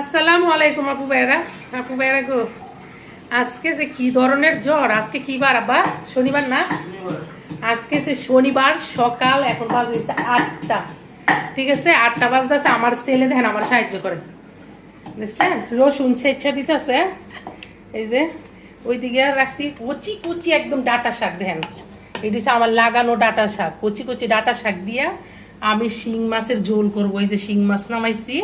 আসসালামু আলাইকুম আপু ভাইরা আপু ভাইরা গো, আজকে যে কি ধরনের জ্বর? আজকে কি বার আব্বা? শনিবার না? আজকে যে শনিবার, সকাল, এখন বাজে হচ্ছে আটটা। ঠিক আছে? আটটা বাজতেছে, আমার ছেলে দেখেন আমার সাহায্য করে। দেখছেন? রসুন সেচ্ছা দিতেছে। এই যে, ওইদিকে রাখছি কচি কচি একদম ডাটা শাক, দেখেন। এটি আমার লাগানো ডাটা শাক। কচি কচি ডাটা শাক দিয়া আমি শিং মাছের ঝোল করব। এই যে শিং মাছ নামাইছি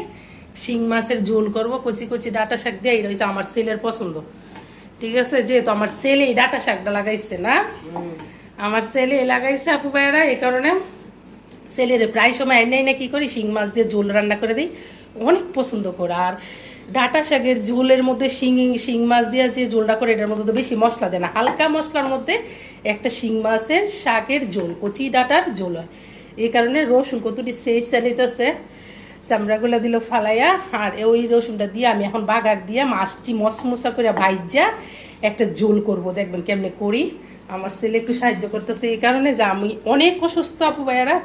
শিং মাছের ঝোল করব, কচি কচি ডাটা শাক দিয়ে এটা হচ্ছে আমার ছেলের পছন্দ। ঠিক আছে? যেহেতু আমার ছেলে এই ডাটা শাকটা লাগাইছে না, আমার ছেলে লাগাইছে আপু ভাইয়েরা, এই কারণে ছেলের প্রায় সময় এনে এনে কি করি, শিং মাছ দিয়ে ঝোল রান্না করে দিই। অনেক পছন্দ করে। আর ডাটা শাকের ঝোলের মধ্যে শিং শিং মাছ দিয়ে যে ঝোলটা করে, এটার মধ্যে তো বেশি মশলা দেয় না। হালকা মশলার মধ্যে একটা শিং মাছের শাকের ঝোল, কচি ডাটার ঝোল হয়। এই কারণে রসুন কতটি সেই নিতেছে চামড়াগুলো দিল ফালাইয়া, আর ওই রসুনটা দিয়ে আমি এখন বাগার দিয়ে মাছটি মশমশা করে ভাইজা একটা ঝোল করব। দেখবেন কেমনে করি। আমার ছেলে একটু সাহায্য করতেছে এই কারণে যে আমি অনেক অসুস্থ আপু ভাইয়ারা।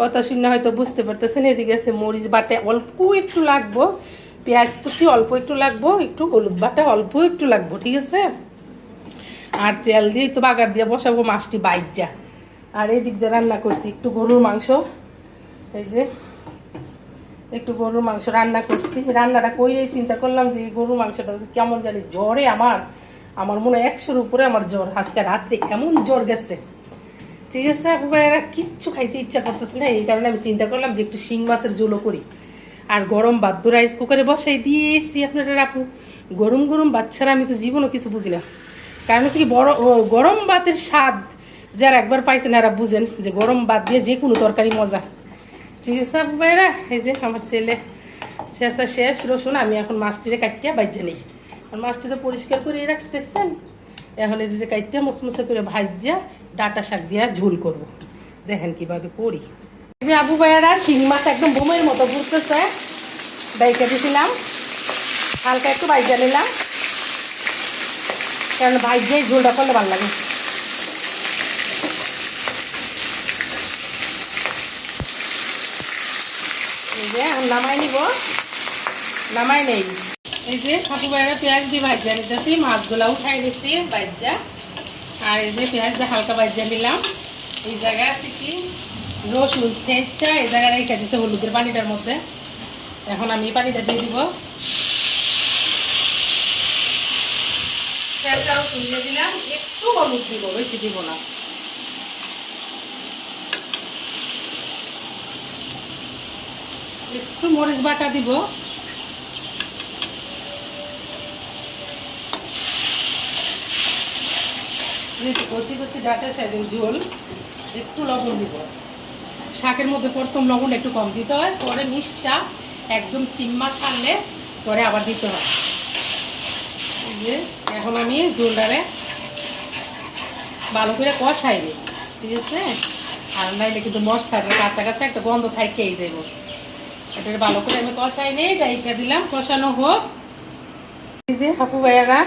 কথা শুনে হয়তো বুঝতে পারতেছেন, এদিকে আছে মরিচ বাটে অল্প একটু লাগবো, পেঁয়াজ কুচি অল্প একটু লাগবো, একটু হলুদ বাটা অল্প একটু লাগবো, ঠিক আছে? আর তেল দিয়ে তো বাগার দিয়ে বসাবো, মাছটি বাইজা। আর এদিক দিয়ে রান্না করছি একটু গরুর মাংস। এই যে একটু গরুর মাংস রান্না করছি। রান্নাটা কইরেই চিন্তা করলাম যে গরুর মাংসটা কেমন জানি জ্বরে আমার। আমার মনে হয় একশোর উপরে আমার জ্বর। আজকে রাত্রে এমন জ্বর গেছে। ঠিক আছে এরা কিচ্ছু খাইতে ইচ্ছা করতেছে না। এই কারণে আমি চিন্তা করলাম যে, একটু শিং মাছের ঝোলও করি। আর গরম তো রাইস কুকারে বসাই দিয়ে এসছি আপনারা রাখু গরম গরম বাচ্চারা আমি তো জীবনও কিছু বুঝি না। কারণ হচ্ছে কি, বড় গরম ভাতের স্বাদ যারা একবার পাইছেন, এরা বুঝেন যে, গরম ভাত দিয়ে যে কোনো তরকারি মজা। ঠিক আছে ভাইরা এই যে আমার ছেলে। শেষা শেষ, রসুন আমি এখন মাছটিরে কাটিয়া বাইজা নেই। মাছটি তো পরিষ্কার করে রাখছি, দেখছেন? এখন এটিরে কাটিয়া মসমসে করে ভাজা ডাটা শাক দিয়া ঝোল করব। দেখেন কীভাবে করি। যে আবু ভাইয়ারা, শিং মাছ একদম বোমের মতো ঘুরতেছে। ডাইকে দিয়েছিলাম হালকা একটু ভাইজা নিলাম। কারণ ভাইজাই ঝোলটা করলে ভালো লাগে। এই নামাই নিব। নামাই নেই। এই যে ঠাকুর বাইরে পেঁয়াজ দিয়ে ভাজা নিতেছি, মাছগুলা উঠাই দিচ্ছি ভাজা এই যে পেঁয়াজ দিয়ে হালকা ভাজা নিলাম। এই জায়গায় আছে কি? রসুন ছেঁচা, এই জায়গায় রেখে দিচ্ছে হলুদের পানিটার মধ্যে। এখন আমি পানিটা দিয়ে দিব। ছেঁচা রসুন দিয়ে দিলাম, একটু হলুদ দিব, বেশি দিব না। একটু মরিচ বাটা দিব। কচি কচি ডাটা শাকের ঝোল, একটু লবণ দিব। শাকের মধ্যে প্রথম লবণ একটু কম দিতে হয়, পরে মিশা একদম চিম্মা সারলে পরে আবার দিতে হয়। যে এখন আমি ঝোলটারে ভালো করে কষাই ঠিক আছে? আর নাইলে কিন্তু মশলাটা কাঁচা কাঁচা একটা গন্ধ থাকেই যাইব। এটা ভালো করে আমি কষাই নেই ডাইকা দিলাম, কষানো হোক। এই যে হাপু ভাইয়ারা,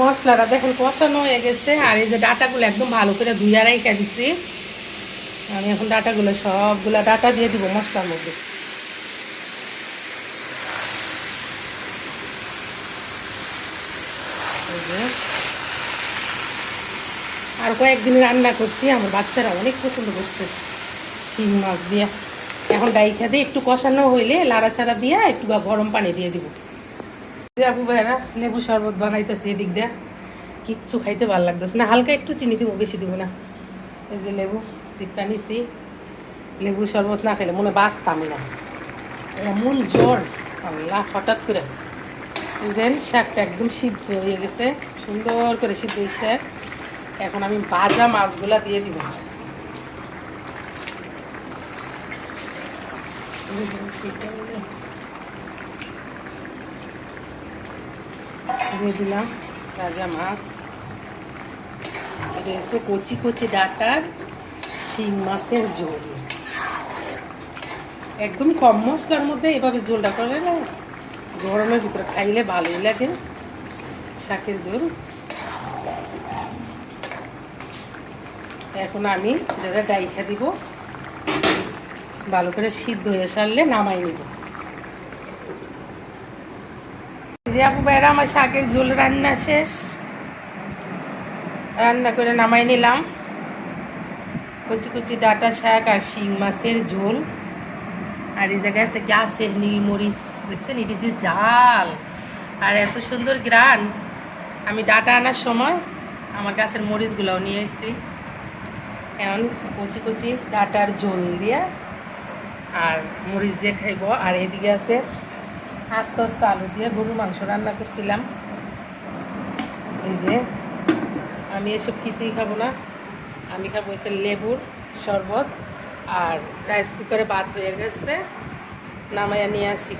মশলাটা দেখেন কষানো হয়ে গেছে, আর এই যে ডাটাগুলো একদম ভালো করে ধুইয়া রাইখা দিছি। আমি এখন ডাটাগুলো সবগুলা ডাটা দিয়ে দিব মশলার মধ্যে। আর কয়েকদিন রান্না করছি, আমার বাচ্চারা অনেক পছন্দ করছে, শিং মাছ দিয়ে। এখন ডাইকা দিয়ে একটু কষানো হইলে লাড়া লাড়াচাড়া দিয়ে একটু বা গরম পানি দিয়ে দিব। আপু ভাইরা লেবু শরবত বানাইতেছে এদিক দিয়ে। কিচ্ছু খাইতে ভালো লাগতেছে না। হালকা একটু চিনি দিব, বেশি দিব না। এই যে লেবু চিপকা নিছি। লেবু শরবত না খেলে মনে বাঁচতামই না। এমন জ্বর, আল্লাহ, হঠাৎ করে। দেন, শাকটা একদম সিদ্ধ হয়ে গেছে। সুন্দর করে সিদ্ধ হয়েছে এখন আমি ভাজা মাছগুলা দিয়ে দিব। দিয়ে দিলাম ভাজা মাছ। এটা হচ্ছে কচি কচি ডাটার শিং মাছের ঝোল। একদম কম মশলার মধ্যে এভাবে ঝোলটা করে না গরমের ভিতরে খাইলে ভালোই লাগে শাকের ঝোল। এখন আমি যেটা ডাইখা দিব ভালো করে সিদ্ধ হয়ে সারলে নামাই নিব। যে আপু ভাইরা আমার শাকের ঝোল রান্না শেষ। রান্না করে নামাই নিলাম। কচি কচি ডাটা শাক আর শিং মাছের ঝোল। আর এই জায়গায় আছে গাছের নীলমরিচ, দেখছেন? এটি যে জাল। আর এত সুন্দর গ্রান। আমি ডাটা আনার সময় আমার গাছের মরিচগুলোও নিয়ে এসেছি। এখন কচি কচি ডাটার ঝোল দিয়ে আর মরিচ দিয়ে খাইব। আর এদিকে আছে আস্তে আস্তে আলু দিয়ে গরুর মাংস রান্না করছিলাম। এই যে আমি এসব কিছুই খাব না। আমি খাব হচ্ছে লেবুর শরবত আর রাইস কুকারে ভাত হয়ে গেছে। নামাইয়া নিয়ে আসি।